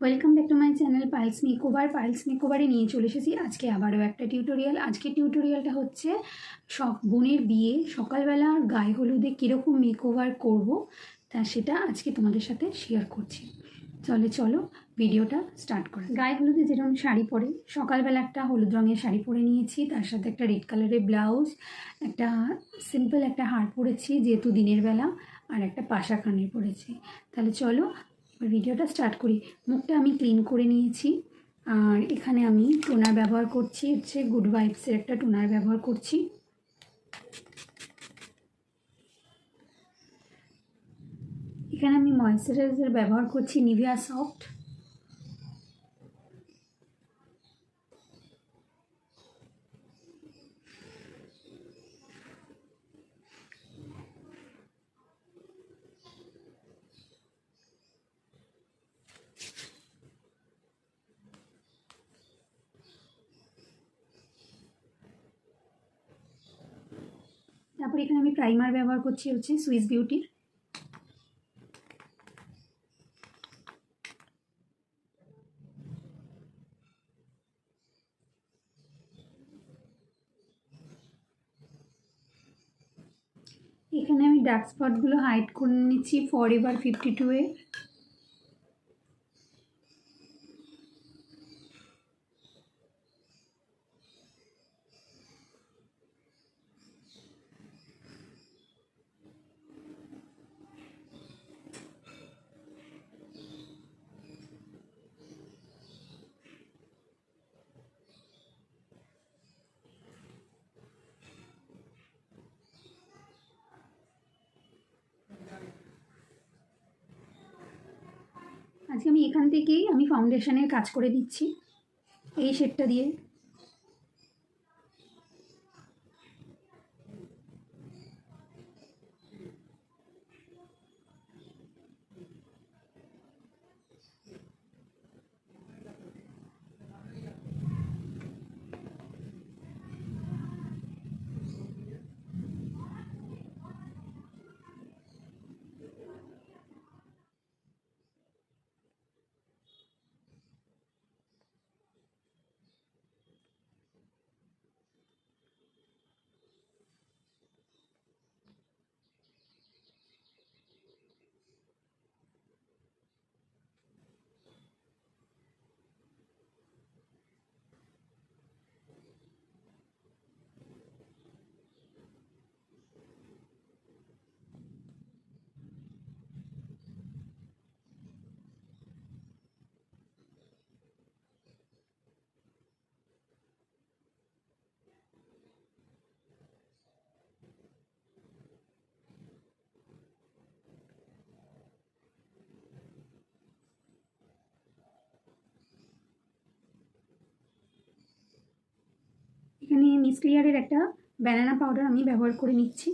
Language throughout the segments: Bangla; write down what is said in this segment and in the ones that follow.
Welcome back to my channel piles makeover piles মেকওভারে নিয়ে চলে এসেছি। আজকে আবারও একটা টিউটোরিয়াল আজকে টিউটোরিয়ালটা হচ্ছে সব বোনের বিয়ে। সকালবেলা গায়ে হলুদে কীরকম মেকওভার করব তা সেটা আজকে তোমাদের সাথে শেয়ার করছি। চলে চলো ভিডিওটা স্টার্ট করা গায়ে হলুদে যেরকম শাড়ি পরে, সকালবেলা একটা হলুদ রঙের শাড়ি পরে নিয়েছি। তার সাথে একটা রেড কালারের ব্লাউজ একটা সিম্পল একটা হার পরেছি, যেহেতু দিনের বেলা, আর একটা পাশা কানের পরেছি। তাহলে চলো ভিডিওটা স্টার্ট করি। মুখটা আমি ক্লিন করে নিয়েছি। আর এখানে আমি টোনার ব্যবহার করছি। হচ্ছে গুড ভাইবসের একটা টোনার ব্যবহার করছি। এখানে আমি ময়েশ্চারাইজার ব্যবহার করছি নিভিয়া সফট তারপর এখানে আমি প্রাইমার ব্যবহার করছি হচ্ছে সুইস বিউটির এখানে আমি ডার্ক স্পটগুলো হাইড করে নিচ্ছি forever fifty two A. আজকে আমি এখান থেকেই আমি ফাউন্ডেশনের কাজ করে দিচ্ছি। এই শেডটা দিয়ে। এখানে মিস ক্লিয়ারের একটা ব্যানানা পাউডার আমি ব্যবহার করে নিচ্ছি।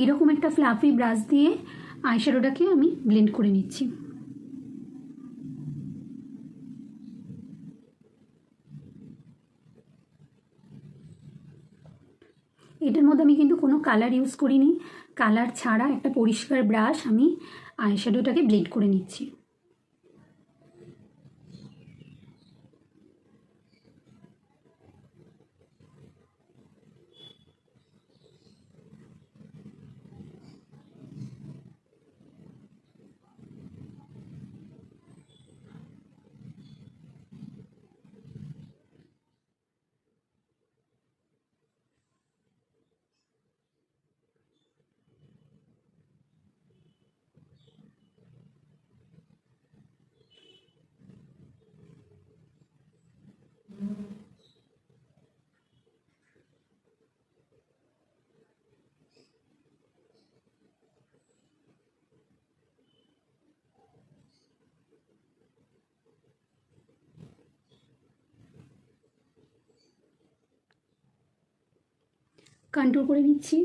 এইরকম একটা ফ্লাফি ব্রাশ দিয়ে আইশ্যাডোটাকে আমি ব্লেন্ড করে নিচ্ছি। এটার মধ্যে আমি কিন্তু কোনো কালার ইউজ করিনি। কালার ছাড়া একটা পরিষ্কার ব্রাশ আমি আইশ্যাডোটাকে ব্লেন্ড করে নিচ্ছি। কন্ট্রোল করে নিচ্ছি।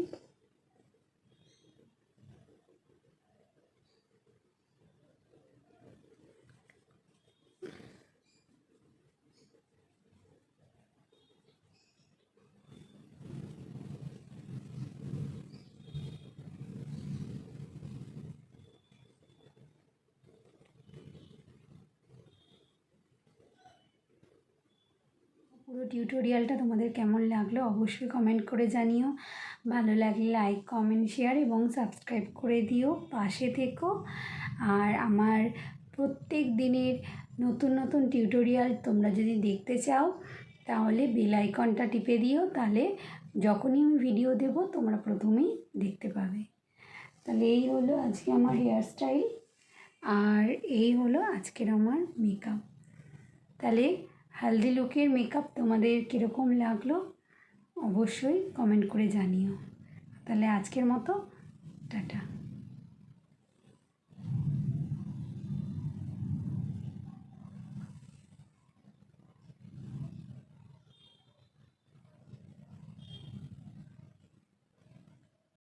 টিউটোরিয়ালটা তোমাদের কেমন লাগল অবশ্যই কমেন্ট করে জানিও। ভালো লাগলে লাইক কমেন্ট শেয়ার এবং সাবস্ক্রাইব করে দিও, পাশে থেকো। আর আমার প্রত্যেক দিনের নতুন নতুন টিউটোরিয়াল তোমরা যদি দেখতে চাও, তাহলে বেল আইকনটা টিপে দিও, তাহলে যখনই আমি ভিডিও দেব, তোমরা প্রথমেই দেখতে পাবে। তাহলে এই হলো আজকে আমার হেয়ার স্টাইল আর এই হলো আজকের আমার মেকআপ তাহলে হালদি লুকের মেকআপ তোমাদের কীরকম লাগল অবশ্যই কমেন্ট করে জানিও। তাহলে আজকের মতো টাটা।